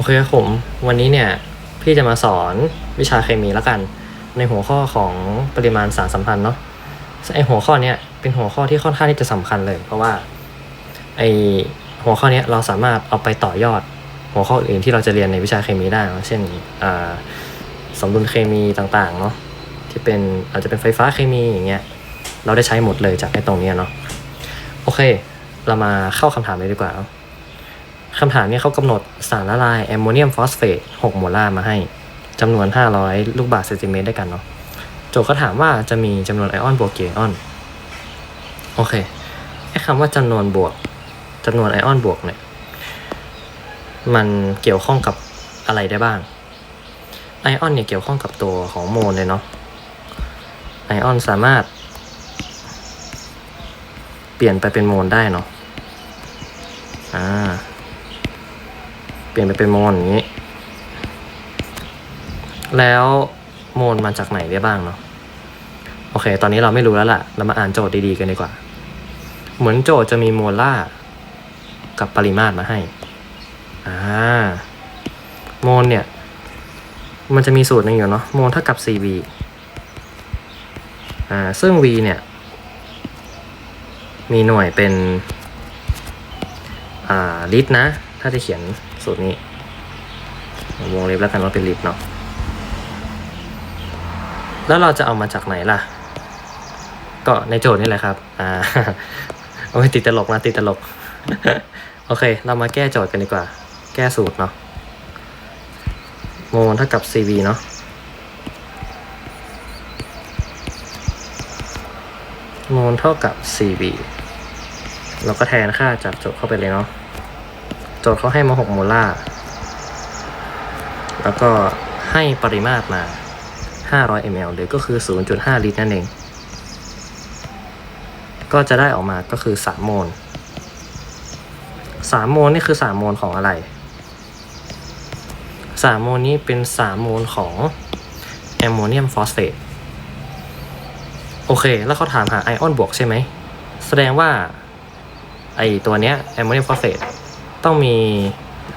โอเคครับผม วันนี้เนี่ย พี่จะมาสอนวิชาเคมีแล้วกัน ในหัวข้อของปริมาณสารสัมพันธ์เนาะไอหัวข้อเนี้ยเป็นหัวข้อที่ค่อนข้างที่จะสำคัญเลย เพราะว่าไอหัวข้อเนี้ยเราสามารถเอาไปต่อยอดหัวข้ออื่นที่เราจะเรียนในวิชาเคมีได้เนะเช่นสมดุลเคมีต่างๆเนาะที่เป็นอาจจะเป็นไฟฟ้าเคมีอย่างเงี้ยเราได้ใช้หมดเลยจากไอตรงเนี้ยเนาะโอเค เรามาเข้าคำถามเลยดีกว่าเนอะ คำถามนี้เขากำหนดสารละลายแอมโมเนียมฟอสเฟต6โมลาร์มาให้จำนวน 500 ลูกบาศก์เซนติเมตรด้วยกันเนาะโจทย์เขาถามว่าจะมีจำนวนไอออนบวกกี่ไอออน โอเคไอ้คำว่าจำนวนบวกจำนวนไอออนบวกเนี่ย มันเกี่ยวข้องกับอะไรได้บ้าง ไอออนเนี่ยเกี่ยวข้องกับตัวของโมลเลยเนาะไอออนสามารถ เปลี่ยนไปเป็นโมลได้เนาะอ่า เปลี่ยนไปเป็นโมลอย่างนี้ แล้วโมลมาจากไหนได้บ้างเนาะโอเค ตอนนี้เราไม่รู้แล้วล่ะ เรามาอ่านโจทย์ดีๆกันดีกว่า เหมือนโจทย์จะมีโมล่าร์กับปริมาตรมาให้ อ่า โมลเนี่ย มันจะมีสูตรหนึ่งอยู่เนาะ โมลเท่ากับ CV อ่า ซึ่ง V เนี่ย มีหน่วยเป็น อ่า ลิตรนะ ถ้าจะเขียน สูตรนี้ วงเล็บแล้วกันว่าเป็นลิตรเนาะแล้วเราจะเอามาจากไหนล่ะ ก็ในโจทย์นี่แหละครับ อ่าโอ้ยติดตลกนะติดตลก โอเค เรามาแก้โจทย์กันดีกว่า แก้สูตรเนาะโมลเท่ากับ CV เนาะโมลเท่ากับ CV เราก็แทนค่าจากโจทย์เข้าไปเลยเนาะ โจทย์เขาให้มา 6 โมลาร์แล้วก็ให้ปริมาตรมา 500 ml หรือก็คือ 0.5 ลิตรนั่นเอง ก็จะได้ออกมาก็คือ 3 โมล 3 โมลนี่คือ 3 โมลของอะไร 3 โมลนี้เป็น 3 โมลของแอมโมเนียมฟอสเฟต โอเค แล้วเขาถามหาไอออนบวกใช่ไหม แสดงว่าไอตัวเนี้ยแอมโมเนียมฟอสเฟต ต้องมี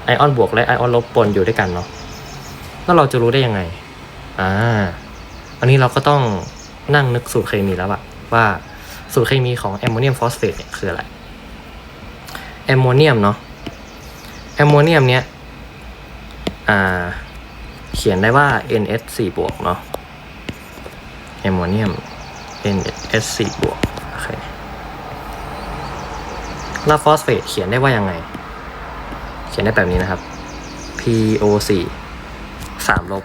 ไอออนบวกและไอออนลบปนอยู่ด้วยกันเนาะแล้วเราจะรู้ได้ยังไง อ่า อันนี้เราก็ต้องนั่งนึกสูตรเคมีแล้วอะว่าสูตรเคมีของแอมโมเนียมฟอสเฟตเนี่ยคืออะไร แอมโมเนียมเนาะ แอมโมเนียมเนี้ย อ่า เขียนได้ว่า NH4 บวกเนาะ แอมโมเนียม NH4 บวก โอเค แล้วฟอสเฟตเขียนได้ว่ายังไง ขียนได้แบบนี้นะครับ PO4 สามลบ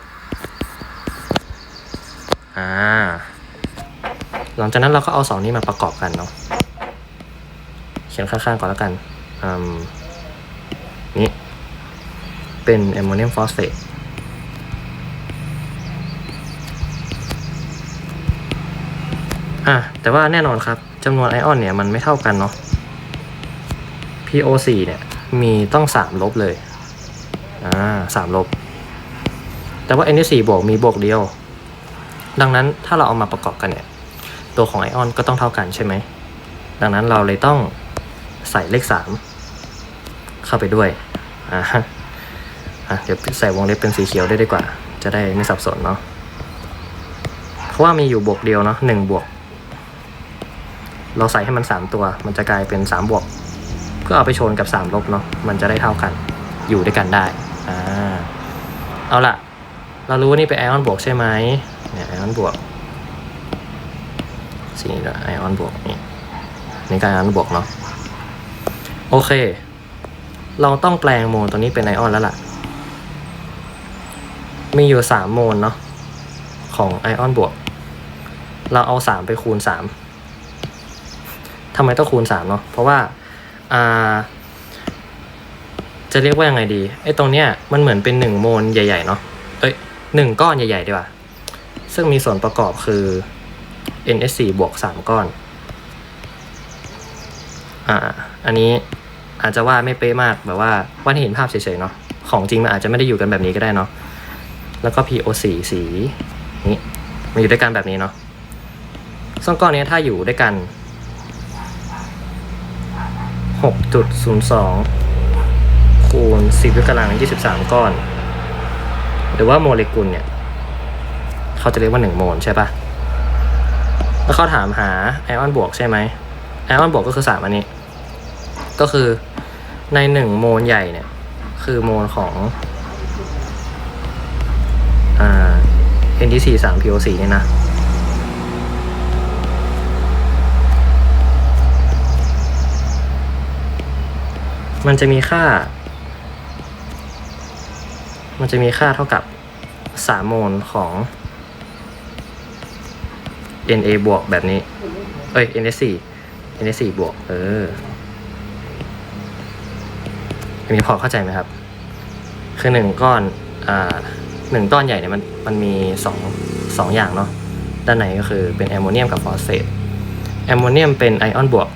อ่าหลังจากนั้นเราก็เอาสองนี้มาประกอบกันเนาะเขียนข้างๆก่อนแล้วกันอืมนี่เป็นแอมโมเนียมฟอสเฟตอะแต่ว่าแน่นอนครับจำนวนไอออนเนี่ยมันไม่เท่ากันเนาะ PO4 เนี่ย มีต้องสามลบเลย อ่าสามลบ แต่ว่า NH4 บวกมีบวกเดียว ดังนั้นถ้าเราเอามาประกอบกันเนี่ย ตัวของไอออนก็ต้องเท่ากันใช่ไหม ดังนั้นเราเลยต้องใส่เลขสามเข้าไปด้วย อ่าอะเดี๋ยวใส่วงเล็บเป็นสีเขียวได้ดีกว่า จะได้ไม่สับสนเนาะ เพราะว่ามีอยู่บวกเดียวเนาะหนึ่งบวก เราใส่ให้มันสามตัว มันจะกลายเป็นสามบวก เพื่อเอาไปชนกับสามลบเนาะมันจะได้เท่ากันอยู่ด้วยกันได้อ่าเอาละเรารู้ว่านี่เป็นไอออนบวกใช่ไหมเนี่ยไอออนบวกสีนี้ด้วยไอออนบวกนี่นี่ก็ไอออนบวกเนาะโอเค เราต้องแปลงโมลตัวนี้เป็นไอออนแล้วล่ะ มีอยู่สามโมลเนาะของไอออนบวก เราเอาสามไปคูณสามทำไมต้องคูณสามเนาะเพราะว่า อ่า จะเรียกว่ายังไงดีไอ้ตรงเนี้ยมันเหมือนเป็นหนึ่งโมลใหญ่ๆเนาะเอ้ยหนึ่งก้อนใหญ่ๆดีกว่า ซึ่งมีส่วนประกอบคือ NH4 บวกสามก้อน อ่า อันนี้อาจจะว่าไม่เป๊ะมากแบบว่าว่าให้เห็นภาพเฉยๆเนาะของจริงมันอาจจะไม่ได้อยู่กันแบบนี้ก็ได้เนาะแล้วก็ PO4 สีนี้มันอยู่ด้วยกันแบบนี้เนาะซึ่งก้อนนี้ถ้าอยู่ด้วยกัน 6.02 คูณ 10ยกกำลัง 23 ก้อน หรือว่าโมเลกุลเนี่ย เขาจะเรียกว่า 1 โมลใช่ปะแล้วเขาถามหาไอออนบวกใช่ไหมไอออนบวกก็คือสามอันนี้ ก็คือใน 1 โมลใหญ่เนี่ย คือโมลของอ่า NTC 3 PO4 เนี่ยนะ มันจะมีค่า มันจะมีค่าเท่ากับ3โมลของ Na บวกแบบนี้ เอ้ย NS4 NS4 บวก เอออันนี้พอเข้าใจไหมครับ คือหนึ่งก้อน อ่าหนึ่งก้อนใหญ่เนี่ยมันมันมีสองสองอย่างเนาะ ด้านในก็คือเป็นแอมโมเนียมกับฟอสเฟต แอมโมเนียมเป็นไอออนบวก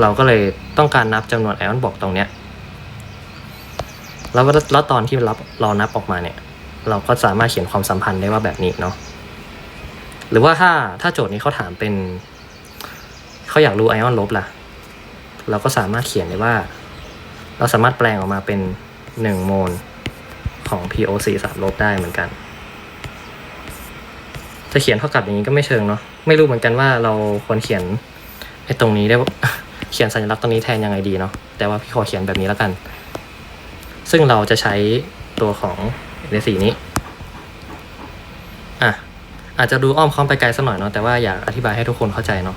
เราก็เลยต้องการนับจำนวนไอออนบวกตรงเนี้ย แล้วแล้วตอนที่รับเรานับออกมาเนี่ย เราก็สามารถเขียนความสัมพันธ์ได้ว่าแบบนี้เนาะหรือว่าถ้าถ้าโจทย์นี้เขาถามเป็นเขาอยากรู้ไอออนลบล่ะ เราก็สามารถเขียนได้ว่า เราสามารถแปลงออกมาเป็นหนึ่งโมลของ POC สามลบได้เหมือนกัน จะเขียนเท่ากับอย่างนี้ก็ไม่เชิงเนาะไม่รู้เหมือนกันว่าเราควรเขียนไอ้ตรงนี้ได้เขียนสัญลักษณ์ตรงนี้แทนยังไงดีเนาะแต่ว่าพี่ขอเขียนแบบนี้แล้วกัน ซึ่งเราจะใช้ตัวของในสีนี้อะอาจจะดูอ้อมค้อมไปไกลสักหน่อยเนาะแต่ว่าอยากอธิบายให้ทุกคนเข้าใจเนาะ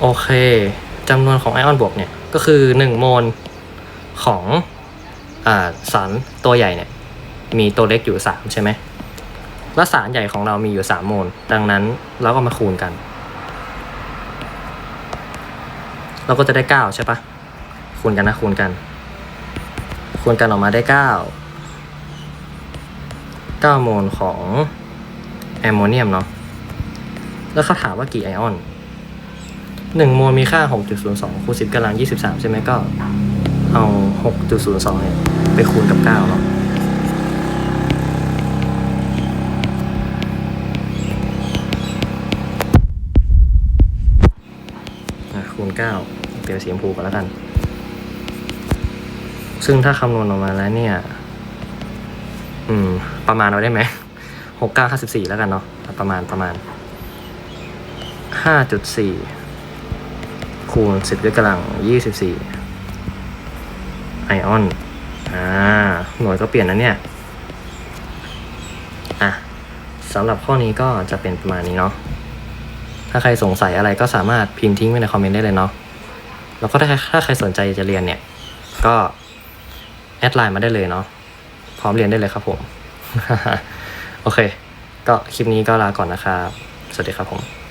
โอเคจำนวนของไอออนบวกเนี่ยก็คือ 1 โมลของอสารตัวใหญ่เนี่ยมีตัวเล็กอยู่ 3 ใช่ไหมและสารใหญ่ของเรามีอยู่ 3 โมล ดังนั้นเราก็มาคูณกัน เราก็จะได้ 9 ใช่ปะคูณกันนะคูณกัน คูณกันออกมาได้ 9 9 โมลของแอมโมเนียมเนาะแล้วเขาถามว่ากี่ไอออน 1 โมลมีค่า 6.02คูณ10กำลัง 23 ใช่ไหมก็เอา 6.02เนี่ยไปคูณกับ 9 เนาะอะคูณ9เปลี่ยนสีชมพูก่อนแล้วกัน ซึ่งถ้าคำนวณออกมาแล้วเนี่ย อืม ประมาณเอาได้ไหมหกเก้าห้าสิบสี่แล้วกันเนาะประมาณประมาณห้าจุดสี่คูณสิบด้วยกำลังยี่สิบสี่ไอออน อ่า หน่วยก็เปลี่ยนนะเนี่ย อะสำหรับข้อนี้ก็จะเป็นประมาณนี้เนาะ ถ้าใครสงสัยอะไรก็สามารถพิมพ์ทิ้งไว้ในคอมเมนต์ได้เลยเนาะ แล้วก็ถ้าถ้าใครสนใจจะเรียนเนี่ย ก็ ดไลน์มาได้เลยเนาะพร้อมเรียนได้เลยครับผม โอเค ก็คลิปนี้ก็ลาก่อนนะครับ สวัสดีครับผม